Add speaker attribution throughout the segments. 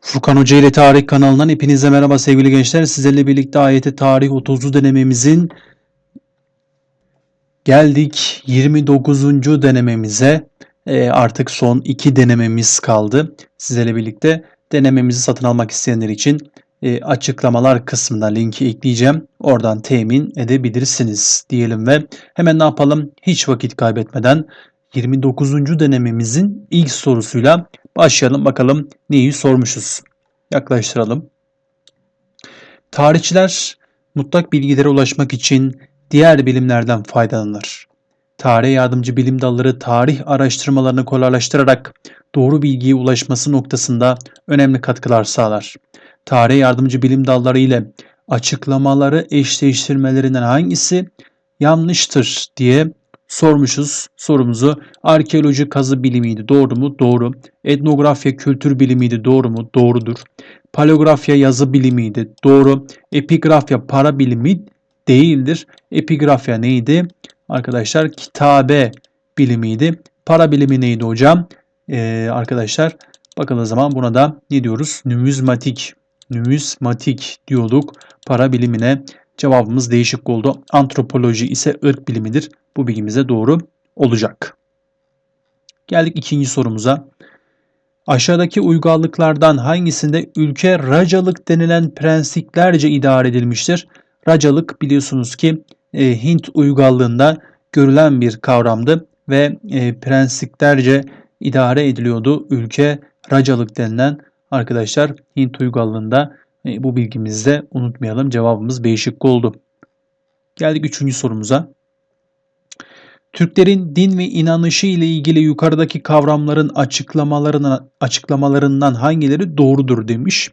Speaker 1: Furkan Hoca ile Tarih kanalından hepinize merhaba sevgili gençler. Sizlerle birlikte AYT Tarih 30'lu denememizin geldik 29. denememize. Ee, artık son iki denememiz kaldı. Sizlerle birlikte denememizi satın almak isteyenler için e, açıklamalar kısmına linki ekleyeceğim. Oradan temin edebilirsiniz diyelim ve hemen ne yapalım? Hiç vakit kaybetmeden 29. denememizin ilk sorusuyla başlayalım bakalım neyi sormuşuz. Yaklaştıralım. Tarihçiler mutlak bilgilere ulaşmak için diğer bilimlerden faydalanır. Tarih yardımcı bilim dalları tarih araştırmalarını kolaylaştırarak doğru bilgiye ulaşması noktasında önemli katkılar sağlar. Tarih yardımcı bilim dalları ile açıklamaları eşleştirmelerinden hangisi yanlıştır diye sormuşuz sorumuzu. Arkeoloji kazı bilimiydi. Doğru mu? Doğru. Etnografya kültür bilimiydi. Doğru mu? Doğrudur. Paleografya yazı bilimiydi. Doğru. Epigrafya para bilimi değildir. Epigrafya neydi? Arkadaşlar kitabe bilimiydi. Para bilimi neydi hocam? Ee, arkadaşlar bakın o zaman buna da ne diyoruz? Numizmatik. Numizmatik diyorduk para bilimine. Cevabımız değişik oldu. Antropoloji ise ırk bilimidir. Bu bilgimize doğru olacak. Geldik ikinci sorumuza. Aşağıdaki uygarlıklardan hangisinde ülke racalık denilen prensiplerce idare edilmiştir? Racalık biliyorsunuz ki e, Hint uygarlığında görülen bir kavramdı ve e, prensiplerce idare ediliyordu. Ülke racalık denilen arkadaşlar Hint uygarlığında e, bu bilgimizi de unutmayalım. Cevabımız B şıkkı oldu. Geldik üçüncü sorumuza. Türklerin din ve inanışı ile ilgili yukarıdaki kavramların açıklamalarına, açıklamalarından hangileri doğrudur demiş.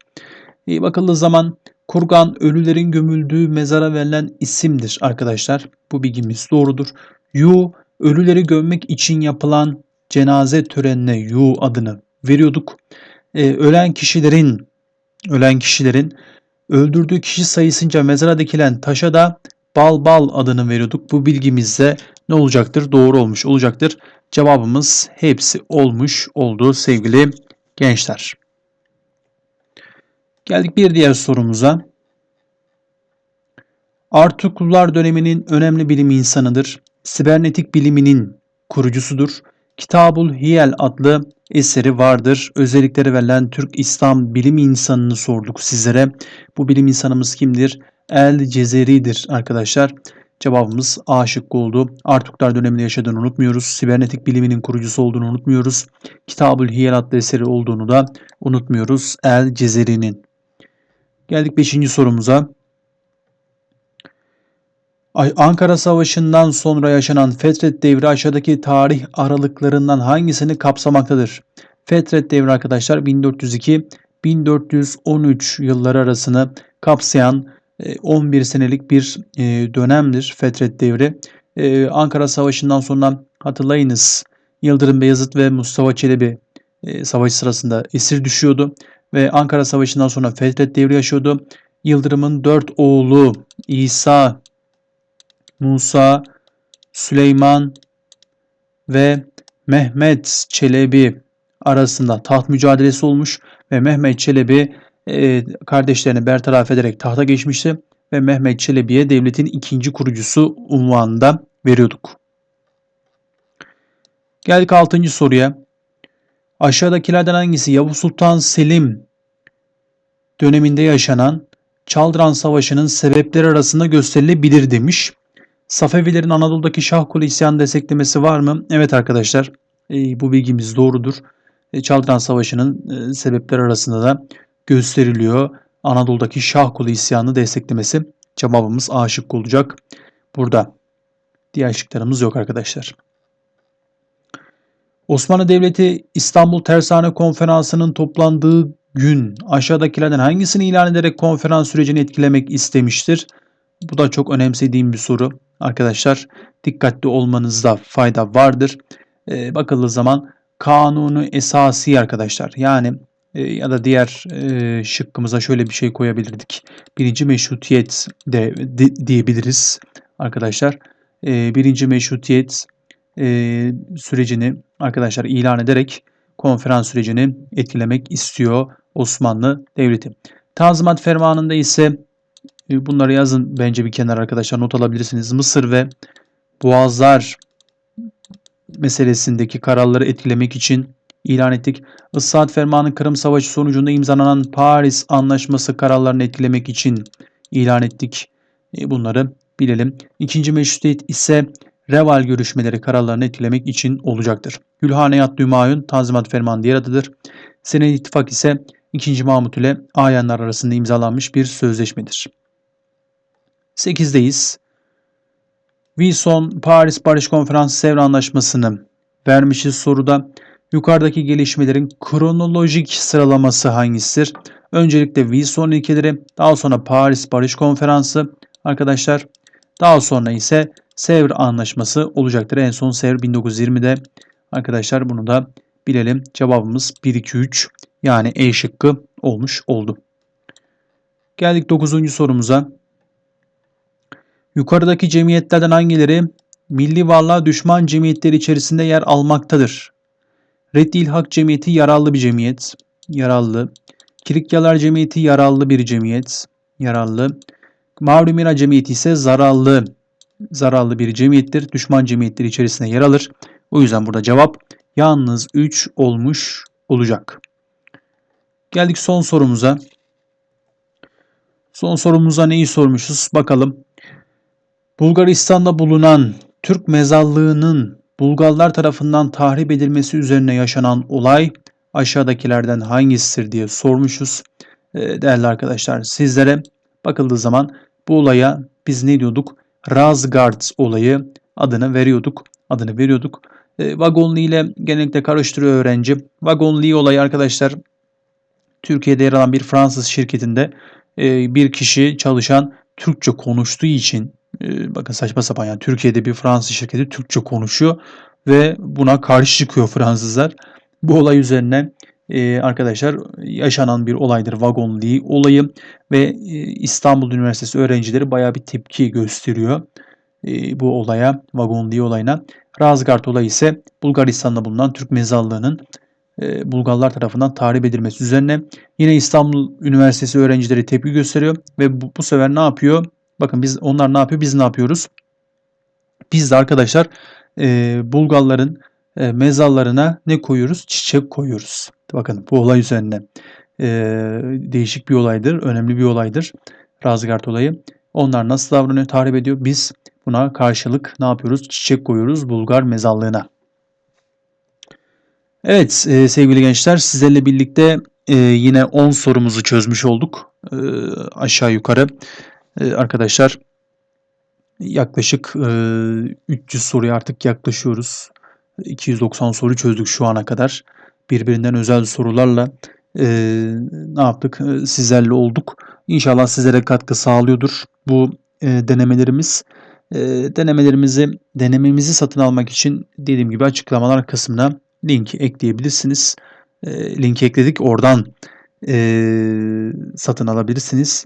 Speaker 1: E, bakıldığı zaman kurgan ölülerin gömüldüğü mezara verilen isimdir arkadaşlar. Bu bilgimiz doğrudur. Yu ölüleri gömmek için yapılan cenaze törenine yu adını veriyorduk. E, ölen kişilerin ölen kişilerin öldürdüğü kişi sayısınca mezara dikilen taşa da bal bal adını veriyorduk. Bu bilgimizde ne olacaktır? Doğru olmuş olacaktır. Cevabımız hepsi olmuş oldu sevgili gençler. Geldik bir diğer sorumuza. Artukullar döneminin önemli bilim insanıdır. Sibernetik biliminin kurucusudur. Kitabul Hiyel adlı eseri vardır. Özellikleri verilen Türk İslam bilim insanını sorduk sizlere. Bu bilim insanımız kimdir? El Cezeri'dir arkadaşlar. Cevabımız A şıkkı oldu. Artuklar döneminde yaşadığını unutmuyoruz. Sibernetik biliminin kurucusu olduğunu unutmuyoruz. Kitabül Hiyel adlı eseri olduğunu da unutmuyoruz. El Cezeri'nin. Geldik 5. sorumuza. Ankara Savaşı'ndan sonra yaşanan Fetret devri aşağıdaki tarih aralıklarından hangisini kapsamaktadır? Fetret devri arkadaşlar 1402-1413 yılları arasını kapsayan 11 e, senelik bir e, dönemdir Fetret devri. E, Ankara Savaşı'ndan sonra hatırlayınız Yıldırım Beyazıt ve Mustafa Çelebi savaş sırasında esir düşüyordu ve Ankara Savaşı'ndan sonra Fetret devri yaşıyordu. Yıldırım'ın dört oğlu İsa, Musa, Süleyman ve Mehmet Çelebi arasında taht mücadelesi olmuş ve Mehmet Çelebi e, kardeşlerini bertaraf ederek tahta geçmişti ve Mehmet Çelebi'ye devletin ikinci kurucusu unvanını da veriyorduk. Geldik 6. soruya. Aşağıdakilerden hangisi Yavuz Sultan Selim döneminde yaşanan Çaldıran Savaşı'nın sebepleri arasında gösterilebilir demiş. Safevilerin Anadolu'daki Şahkulu isyanı desteklemesi var mı? Evet arkadaşlar e, bu bilgimiz doğrudur. E, Çaldıran Savaşı'nın e, sebepleri arasında da gösteriliyor. Anadolu'daki Şahkulu isyanı desteklemesi cevabımız A şıkkı olacak. Burada diğer şıklarımız yok arkadaşlar. Osmanlı Devleti İstanbul Tersane Konferansı'nın toplandığı gün aşağıdakilerden hangisini ilan ederek konferans sürecini etkilemek istemiştir? Bu da çok önemsediğim bir soru. Arkadaşlar dikkatli olmanızda fayda vardır. Ee, bakıldığı zaman kanunu esası arkadaşlar. Yani e, ya da diğer e, şıkkımıza şöyle bir şey koyabilirdik. Birinci meşrutiyet de, de diyebiliriz arkadaşlar. E, birinci meşrutiyet e, sürecini arkadaşlar ilan ederek konferans sürecini etkilemek istiyor Osmanlı Devleti. Tanzimat Fermanı'nda ise e, bunları yazın bence bir kenar arkadaşlar not alabilirsiniz. Mısır ve Boğazlar meselesindeki kararları etkilemek için ilan ettik. Issaat Fermanı Kırım Savaşı sonucunda imzalanan Paris Anlaşması kararlarını etkilemek için ilan ettik. E, bunları bilelim. İkinci meşrutiyet ise Reval görüşmeleri kararlarını etkilemek için olacaktır. Gülhaneyat Dümayun Tanzimat Fermanı diğer adıdır. Senedi İttifak ise 2. Mahmut ile ayanlar arasında imzalanmış bir sözleşmedir. 8'deyiz. Wilson Paris Barış Konferansı Sevr Anlaşması'nı vermişiz soruda. Yukarıdaki gelişmelerin kronolojik sıralaması hangisidir? Öncelikle Wilson ilkeleri, daha sonra Paris Barış Konferansı arkadaşlar. Daha sonra ise Sevr Anlaşması olacaktır. En son Sevr 1920'de arkadaşlar bunu da bilelim. Cevabımız 1, 2, 3 yani E şıkkı olmuş oldu. Geldik 9. sorumuza. Yukarıdaki cemiyetlerden hangileri milli varlığa düşman cemiyetleri içerisinde yer almaktadır? Reddil Hak Cemiyeti yararlı bir cemiyet. Yararlı. Kirikyalar Cemiyeti yararlı bir cemiyet. Yararlı. Mavri Cemiyeti ise zararlı. Zararlı bir cemiyettir. Düşman cemiyetleri içerisinde yer alır. O yüzden burada cevap yalnız 3 olmuş olacak. Geldik son sorumuza. Son sorumuza neyi sormuşuz? Bakalım. Bulgaristan'da bulunan Türk mezarlığının Bulgarlar tarafından tahrip edilmesi üzerine yaşanan olay aşağıdakilerden hangisidir diye sormuşuz. Ee, değerli arkadaşlar sizlere bakıldığı zaman bu olaya biz ne diyorduk? Razgard olayı adını veriyorduk. Adını veriyorduk. E, Wagonli ile genellikle karıştırıyor öğrenci. Wagonli olayı arkadaşlar Türkiye'de yer alan bir Fransız şirketinde e, bir kişi çalışan Türkçe konuştuğu için e, bakın saçma sapan yani Türkiye'de bir Fransız şirketi Türkçe konuşuyor ve buna karşı çıkıyor Fransızlar. Bu olay üzerine e, arkadaşlar yaşanan bir olaydır Wagonli olayı ve e, İstanbul Üniversitesi öğrencileri baya bir tepki gösteriyor e, bu olaya, Wagonli olayına. Razgard olayı ise Bulgaristan'da bulunan Türk mezarlığının e, Bulgarlar tarafından tahrip edilmesi üzerine yine İstanbul Üniversitesi öğrencileri tepki gösteriyor ve bu, bu sefer ne yapıyor? Bakın biz onlar ne yapıyor? Biz ne yapıyoruz? Biz de arkadaşlar e, Bulgarların e, mezarlarına ne koyuyoruz? Çiçek koyuyoruz. Bakın bu olay üzerine e, değişik bir olaydır, önemli bir olaydır. Razgard olayı. Onlar nasıl davranıyor, tahrip ediyor? Biz buna karşılık ne yapıyoruz? Çiçek koyuyoruz Bulgar mezarlığına. Evet e, sevgili gençler sizlerle birlikte e, yine 10 sorumuzu çözmüş olduk. E, aşağı yukarı arkadaşlar yaklaşık e, 300 soruya artık yaklaşıyoruz. 290 soru çözdük şu ana kadar. Birbirinden özel sorularla e, ne yaptık? E, sizlerle olduk. İnşallah sizlere katkı sağlıyordur bu e, denemelerimiz. E, denemelerimizi, denememizi satın almak için dediğim gibi açıklamalar kısmına link ekleyebilirsiniz. E, link ekledik. Oradan e, satın alabilirsiniz.